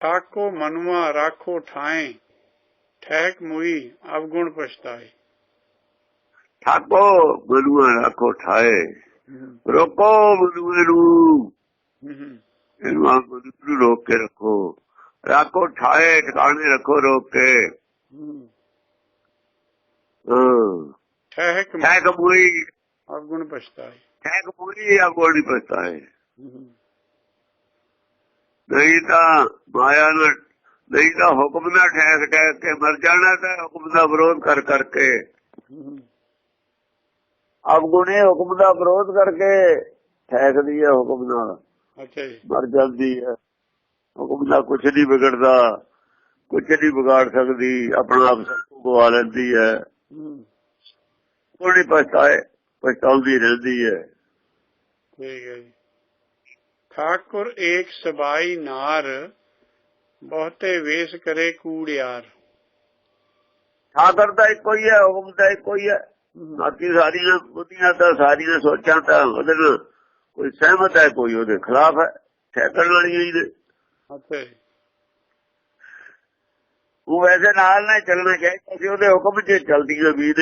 ਠਾਕੋ ਮਨੁਆ ਰਾਖੋ ਠਾਏ ਠਹਿਕ ਮੁਈ ਅਵਗੁਣ ਪਛਤਾਏ ਠਾਕੋ ਮਨੂਆ ਰੱਖੋ ਠਾਏ ਰੋਕੋ ਮਨੂਏ ਨੂੰ ਇਹਨੂੰ ਆਪ ਨੂੰ ਰੋਕ ਕੇ ਰੱਖੋ ਰੱਖੋ ਠਾਏ ਟਿਕਾਣੇ ਰੱਖੋ ਰੋਕ ਕੇ ਠੈਕ ਪੂਰੀ ਅਵਗੁਣ ਪਛਤਾਏ ਠੈਕ ਪਸਤਾ ਹੈ ਹਮ, ਨਹੀਂ ਤਾਂ ਮਾਇਆ ਨਾਲ ਨਹੀਂ ਤਾਂ ਹੁਕਮ ਨਾਲ ਠੈਕ ਠੈਕ ਕੇ ਮਰ ਜਾਣਾ ਤਾਂ ਹੁਕਮ ਦਾ ਵਿਰੋਧ ਕਰ ਕਰਕੇ। ਅਵਗੁਣੇ ਹੁਕਮ ਦਾ ਵਿਰੋਧ ਕਰਕੇ ਠੈਕਦੀ ਹੈ ਹੁਕਮ ਨਾਲ। ਅੱਛਾ ਜੀ। ਮਰ ਜਾਂਦੀ ਹੈ। ਹੁਕਮ ਦਾ ਕੁਝ ਨਹੀਂ ਵਿਗੜਦਾ ਕੁਝ ਨਹੀਂ ਵਿਗਾੜ ਸਕਦੀ ਆਪਣਾ ਆਪ ਸਭ ਕੁਝ ਗਵਾ ਲੈਂਦੀ ਹੈ। ਕੋਈ ਪਛਤਾਏ ਪਛਤਾਉਂਦੀ ਰਹਿੰਦੀ ਹੈ। ਠੀਕ ਹੈ ਜੀ। ਠਾਕੁਰ ਏਕ ਸਬਾਈ ਨਾਰ ਬਹੁਤੇ ਵੇਸ ਕਰੇ ਕੂੜਿਆਰ ਠਾਕਰ ਦਾ ਇੱਕੋ ਹੀ ਹੈ ਹੁਕਮ ਦਾ ਇੱਕੋ ਹੀ ਹੈ। ਬਾਕੀ ਸਾਰੀਆਂ ਬੁੱਧੀਆਂ ਤਾਂ ਸਾਰੀਆਂ ਸੋਚਾਂ ਤਾਂ ਉਹਦੇ ਨਾਲ ਕੋਈ ਸਹਿਮਤ ਹੈ ਕੋਈ ਉਹਦੇ ਖਿਲਾਫ ਹੈ। ਠੇਕਣ ਵਾਲੀਆਂ ਹੀ ਨੇ ਅੱਛਾ ਉਹ ਵੈਸੇ ਨਾਲ ਨਾਲ ਚੱਲਣਾ ਚਾਹੀਦਾ ਸੀ ਉਹਦੇ ਹੁਕਮ 'ਚ ਚਲਦੀਆਂ ਵੀ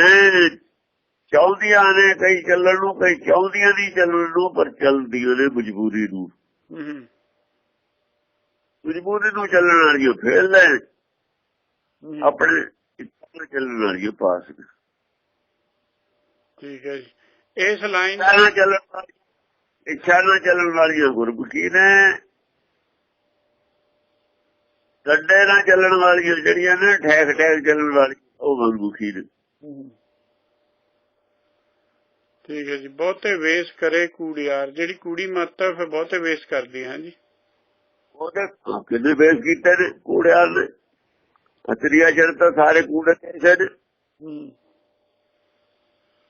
ਨੇ ਚਾਹੁੰਦੀਆਂ ਨੇ ਕਈ ਚੱਲਣ ਨੂੰ ਕਈ ਚਾਹੁੰਦੀਆਂ ਨਹੀਂ ਚੱਲਣ ਨੂੰ ਪਰ ਚੱਲਦੀਆਂ ਨੇ ਮਜਬੂਰੀ ਨੂੰ। ਮਜਬੂਰੀ ਨੂੰ ਚੱਲਣ ਵਾਲੀਆਂ ਫੇਲ ਨੇ ਹਮ, ਆਪਣੇ ਨਾਲ ਚੱਲਣ ਵਾਲੀਆਂ ਪਾਸ। ਠੀਕ ਹੈ ਇਸ ਲਾਈਨ ਨਾਲ ਚੱਲਣ ਵਾਲੀਆਂ ਇੱਛਾ ਨਾਲ ਚੱਲਣ ਵਾਲੀਆਂ ਗੁਰਮੁਖੀ ਨੇ। ਗੱਡੇ ਨਾਲ ਚੱਲਣ ਵਾਲੀਆਂ ਜਿਹੜੀਆਂ ਨੇ ਠੈਕ ਠੈਕ ਚੱਲਣ ਵਾਲੀਆਂ ਉਹ ਗੁਰਮੁਖੀ ਨੇ। ਠੀਕ ਹੈ ਜੀ। ਬਹੁਤੇ ਵੇਸ ਕਰੇ ਕੂੜਿਆਰ ਜਿਹੜੀ ਕੁੜੀ ਮੱਤ ਫਿਰ ਬਹੁਤੇ ਵੇਸ ਕਰਦੀ ਹੈ ਜੀ ਉਹਦੇ ਕਿੰਨੇ ਬੇਸ ਕੀਤੇ ਨੇ ਕੂੜਿਆਂ ਨੇ ਅਤਰੀਆ ਜਨ ਤਾਂ ਸਾਰੇ ਕੂੜੇ ਕੈਸੇ ਨੇ ਹਮ,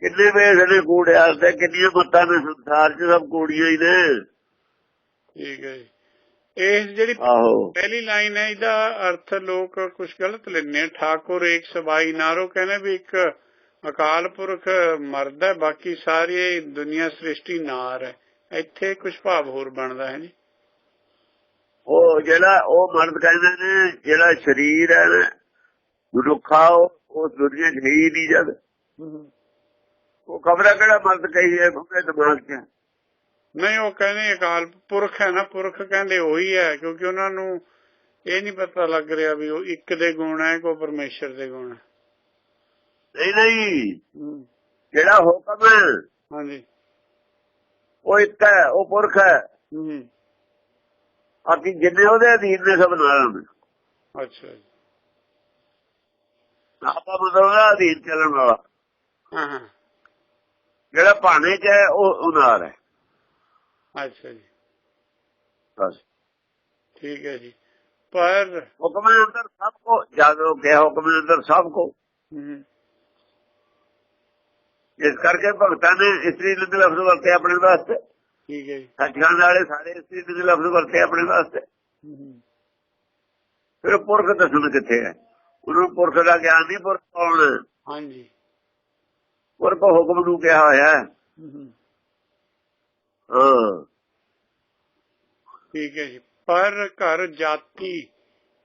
ਕਿੰਨੇ ਬੇਸ ਨੇ ਕੂੜਿਆਂ ਦੇ? ਕਿੰਨੀਆਂ ਮੱਤਾਂ ਨੇ ਸੰਸਾਰ 'ਚ ਸਭ ਕੂੜੀਆਂ ਹੀ ਨੇ। ਠੀਕ ਹੈ ਜੀ। ਇਸ ਜਿਹੜੀ ਪਹਿਲੀ ਲਾਈਨ ਹੈ ਇਹਦਾ ਅਰਥ ਲੋਕ ਕੁਝ ਗਲਤ ਆ। ਠਾਕੁਰ ਏਕ ਸਬਾਈ ਨਾਰੋ ਕਹਿੰਦੇ ਵੀ ਇੱਕ ਅਕਾਲ ਪੁਰਖ ਮਰਦ ਹੈ ਬਾਕੀ ਸਾਰੀ ਦੁਨੀਆ ਸ੍ਰਿਸ਼ਟੀ ਨਾਰ ਹੈ। ਇੱਥੇ ਕੁਝ ਭਾਵ ਹੋਰ ਬਣਦਾ ਹੈ ਜੀ। ਉਹ ਜਿਹੜਾ ਉਹ ਮਰਦ ਕਹਿੰਦੇ ਨੇ ਜਿਹੜਾ ਸਰੀਰ ਹੈ ਮਨੁੱਖਾ ਉਹ ਦੁਨੀਆ 'ਚ ਹੈ ਨਹੀਂ ਜਦ। ਉਹ ਖਬਰਾਂ ਕਿਹੜਾ ਮਰਦ ਕਹੀ ਹੈ ਉਹਦੇ ਦਿਮਾਗ 'ਚ ਨਹੀਂ ਉਹ ਕਹਿੰਦੇ ਅਕਾਲ ਪੁਰਖ ਹੈ ਨਾ ਪੁਰਖ ਕਹਿੰਦੇ ਉਹੀ ਹੈ ਕਿਉਂਕਿ ਉਹਨਾਂ ਨੂੰ ਇਹ ਨਹੀਂ ਪਤਾ ਲੱਗ ਰਿਹਾ ਵੀ ਉਹ ਇੱਕ ਦੇ ਗੁਣ ਹੈ ਕੋ ਪਰਮੇਸ਼ਰ ਦੇ ਗੁਣ ਹੈ। ਨਹੀਂ ਨਹੀਂ। ਜਿਹੜਾ ਹੁਕਮ ਹੈ ਹਾਂਜੀ। ਉਹ ਇੱਕ ਹੈ ਉਹ ਪੁਰਖ ਹੈ। ਹਮ, ਬਾਕੀ ਜਿੰਨੇ ਉਹਦੇ ਅਧੀਨ ਨੇ ਸਭ ਨਾਲ ਨੇ। ਅੱਛਾ ਆਪਾਂ ਉਹਦਾ ਅਧੀਨ ਚੱਲਣ ਵਾਲਾ। ਹਾਂ ਹਾਂ। ਜਿਹੜਾ ਭਾਣੇ 'ਚ ਹੈ ਉਹ ਉਨਾਰ ਹੈ। ਅੱਛਾ ਜੀ। ਬਸ। ਠੀਕ ਹੈ ਜੀ। ਪਰ ਹੁਕਮ ਅੰਦਰ ਸਭ ਕੋ ਜਾਗੋ ਕੇ ਹੁਕਮ ਅੰਦਰ ਸਭ ਕੋ। ਇਸ ਕਰਕੇ ਭਗਤਾਂ ਨੇ ਇਸਤਰੀ ਲਿੰਗ ਲਫ਼ਜ਼ ਵਰਤੇ ਆਪਣੇ ਵਾਸਤੇ। ਠੀਕ ਹੈ ਜੀ। ਸੱਚਖੰਡ ਵਾਲੇ ਸਾਰੇ ਇਸਤਰੀ ਲਿੰਗ ਲਫ਼ਜ਼ ਵਰਤੇ ਆਪਣੇ ਵਾਸਤੇ। ਫਿਰ ਪੁਰਖ ਦੱਸਣ ਕਿੱਥੇ ਹੈ? ਉਹਨੂੰ ਪੁਰਖ ਦਾ ਗਿਆਨ ਨਹੀਂ ਪੁਰਖ ਕੌਣ? ਹਾਂਜੀ। ਪੁਰਖ ਹੁਕਮ ਨੂੰ ਕਿਹਾ ਹੋਇਆ ਹਾਂ। ਠੀਕ ਹੈ ਜੀ। ਪਰ ਘਰ ਜਾਤੀ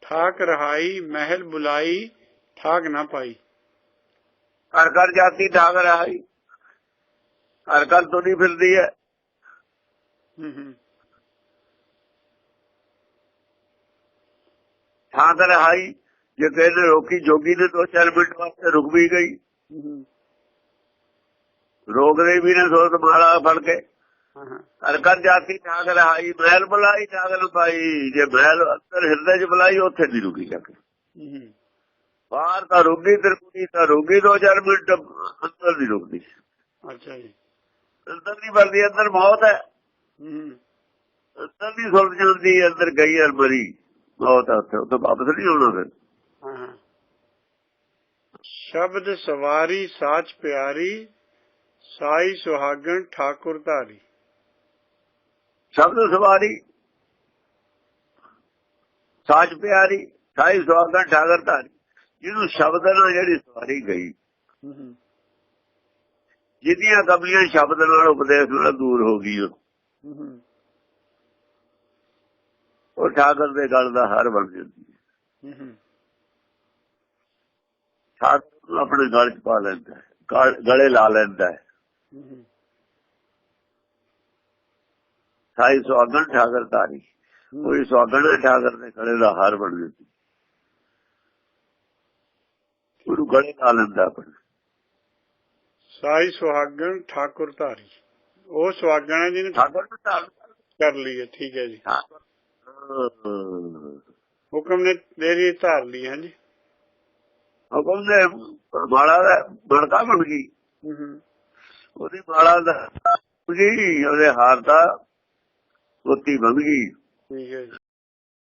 ਠਾਕ ਰਹਾਈ ਮਹਿਲ ਬੁਲਾਈ ਠਾਕ ਨਾ ਪਾਈ। ਘਰ ਘਰ ਜਾਤੀ ਠਾਕ ਰਹਾਈ। ਘਰ ਘਰ ਤੁਰੀ ਫਿਰਦੀ ਹੈ ਹਮ, ਠਾਕ ਰਹਾਈ। ਜੇ ਕਹਿੰਦੇ ਰੋਕੀ ਜੋਗੀ ਨੇ ਦੋ ਚਾਰ ਮਿੰਟ ਵਾਸਤੇ ਰੁਕ ਵੀ ਗਈ। ਰੋਕਦੇ ਵੀ ਨੇ ਸੋਤ ਮਾਲਾ ਫੜ ਕੇ। ਹਾਂ ਹਾਂ। ਘਰ ਜਾਤੀ ਠਾਕ ਰਹਾਈ ਮਹਿਲ ਬੁਲਾਈ ਨ ਪਾਈ ਜੇ ਮਹਿਲ ਅੰਦਰ ਹਿਰਦੇ ਚ ਬੁਲਾਈ ਉੱਥੇ ਨਹੀਂ ਰੁਕੀ ਜਾ ਕੇ। ਬਾਹਰ ਰੁਕੀ ਤੇ ਰੁਕੀ ਤਾਂ ਰੁਕੀ ਦੋ ਚਾਰ ਮਿੰਟ ਅੰਦਰ ਨਹੀਂ ਰੁਕਦੀ। ਅੱਛਾ ਜੀ। ਅੰਦਰ ਨਹੀਂ ਵਰਦੀ ਅੰਦਰ ਮੌਤ ਹੈ। ਅੰਦਰ ਨਹੀਂ ਸੁਲਝ ਜਾਂਦੀ ਅੰਦਰ ਗਈ ਅਰ ਮਰੀ। ਮੌਤ ਹੈ ਉੱਥੇ ਉੱਥੇ ਵਾਪਸ ਨਹੀਂ ਆਉਣਾ ਫਿਰ। ਸ਼ਬਦ ਸਵਾਰੀ ਸਾਚ ਪਿਆਰੀ ਸਾਈ ਸੁਹਾਗਣ ਠਾਕੁਰ ਧਾਰੀ। ਸ਼ਬਦ ਸਵਾਰੀ ਸਾਜ ਪਿਆਰੀ ਸਾਈ ਸੁਆਗਣ ਠਾਗਰ ਧਾਰੀ। ਜਿਹਨੂੰ ਸ਼ਬਦ ਨਾਲ ਜਿਹੜੀ ਸਵਾਰੀ ਗਈ ਜਿਹਦੀਆਂ ਕਮਲੀਆਂ ਸ਼ਬਦ ਨਾਲ ਉਪਦੇਸ਼ ਨਾਲ ਦੂਰ ਹੋ ਗਈ ਉਹ। ਠਾਕਰ ਦੇ ਗਲ ਦਾ ਹਾਰ ਬਣ ਜਾਂਦੀ ਹੈ। ਠਾਕਰ ਆਪਣੇ ਗਲ ਚ ਪਾ ਲੈਂਦਾ ਹੈ ਗਲ- ਲਾ ਲੈਂਦਾ ਹੈ। ਸਾਈ ਸੁਹਾਗਣ ਠਾਕਰ ਤਾਰੀ ਕੋਈ ਸੁਹਾਗਣ ਹੈ ਠਾਕਰ ਦੇ ਗਲੇ ਦਾ ਹਾਰ ਬਣ ਜਾਂਦੀ ਉਹਨੂੰ ਗਲੇ ਲਾ ਲੈਂਦਾ ਆਪਣੇ। ਸਾਈ ਸੁਹਾਗਣ ਠਾਕੁਰ ਧਾਰੀ। ਉਹ ਸੁਹਾਗਣ ਜਿਹਨੇ ਠਾਕਰ ਨੂੰ ਧਾਰਨ ਕਰ ਲਈ ਹੈ ਠੀਕ ਹੈ ਜੀ। ਹੁਕਮ ਨੇ ਤੇਰੀ ਧਾਰ ਲਈ ਹੈ ਜੀ ਹੁਕਮ ਦੇ ਮਾਲਾ ਦਾ ਮੜਕਾ ਬਣ ਗਈ। ਉਹਦੀ ਮਾਲਾ ਦਾ ਜੀ ਉਹਦੇ ਹਾਰ ਦਾ ਗੋਤੀ ਬਣ ਗਈ। ਠੀਕ ਹੈ ਜੀ।